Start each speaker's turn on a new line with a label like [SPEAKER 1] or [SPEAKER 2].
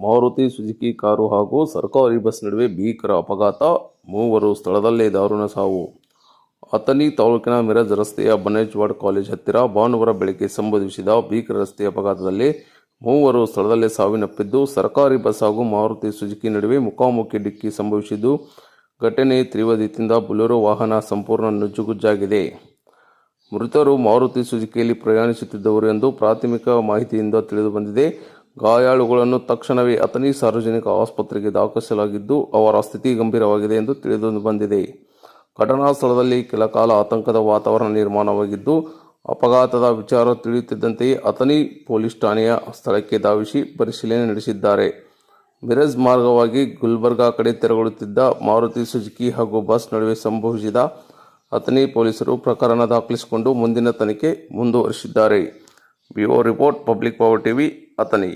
[SPEAKER 1] Maruti Suzuki car ಹಾಗೂ ಸರ್ಕಾರಿ bus ನಡುವೆ ಭೀಕರ ಅಪಘಾತ. ಮೂವರು ಸ್ಥಳದಲ್ಲೇ ದಾರುಣ ಸಾವು. ಅಥಣಿ ತಾಲೂಕಿನ ಮಿರಜ್ ರಸ್ತೆಯ ಬನೇಜ್ವಾಡ್ ಕಾಲೇಜ್ ಹತ್ತಿರ ಭಾನುವಾರ ಬೆಳಗ್ಗೆ ಸಂಭವಿಸಿದ ಭೀಕರ ರಸ್ತೆ ಅಪಘಾತದಲ್ಲಿ ಮೂವರು ಸ್ಥಳದಲ್ಲೇ ಸಾವಿನಪ್ಪಿದ್ದು, ಸರ್ಕಾರಿ ಬಸ್ ಹಾಗೂ ಮಾರುತಿ ಸುಜುಕಿ ನಡುವೆ ಮುಖಾಮುಖಿ ಡಿಕ್ಕಿ ಸಂಭವಿಸಿದ್ದು, ಘಟನೆ ತ್ರಿವದಿತಿಂದ ಬುಲೆರೋ ವಾಹನ ಸಂಪೂರ್ಣ ನುಜ್ಜುಗುಜ್ಜಾಗಿದೆ. ಮೃತರು ಮಾರುತಿ ಸುಜುಕಿಯಲ್ಲಿ ಪ್ರಯಾಣಿಸುತ್ತಿದ್ದವರು ಎಂದು ಪ್ರಾಥಮಿಕ ಮಾಹಿತಿಯಿಂದ ತಿಳಿದುಬಂದಿದೆ. ಗಾಯಾಳುಗಳನ್ನು ತಕ್ಷಣವೇ ಅಥನಿ ಸಾರ್ವಜನಿಕ ಆಸ್ಪತ್ರೆಗೆ ದಾಖಲಿಸಲಾಗಿದ್ದು, ಅವರ ಸ್ಥಿತಿ ಗಂಭೀರವಾಗಿದೆ ಎಂದು ತಿಳಿದು ಬಂದಿದೆ. ಘಟನಾ ಸ್ಥಳದಲ್ಲಿ ಕೆಲ ಕಾಲ ಆತಂಕದ ವಾತಾವರಣ ನಿರ್ಮಾಣವಾಗಿದ್ದು, ಅಪಘಾತದ ವಿಚಾರ ತಿಳಿಯುತ್ತಿದ್ದಂತೆಯೇ ಅಥನಿ ಪೊಲೀಸ್ ಠಾಣೆಯ ಸ್ಥಳಕ್ಕೆ ಧಾವಿಸಿ ಪರಿಶೀಲನೆ ನಡೆಸಿದ್ದಾರೆ. ಮಿರಜ್ ಮಾರ್ಗವಾಗಿ ಗುಲ್ಬರ್ಗಾ ಕಡೆ ತೆರಳುತ್ತಿದ್ದ ಮಾರುತಿ ಸುಜುಕಿ ಹಾಗೂ ಬಸ್ ನಡುವೆ ಸಂಭವಿಸಿದ ಅಥನಿ ಪೊಲೀಸರು ಪ್ರಕರಣ ದಾಖಲಿಸಿಕೊಂಡು ಮುಂದಿನ ತನಿಖೆ ಮುಂದುವರಿಸಿದ್ದಾರೆ. Bureau report public power TV अतनी।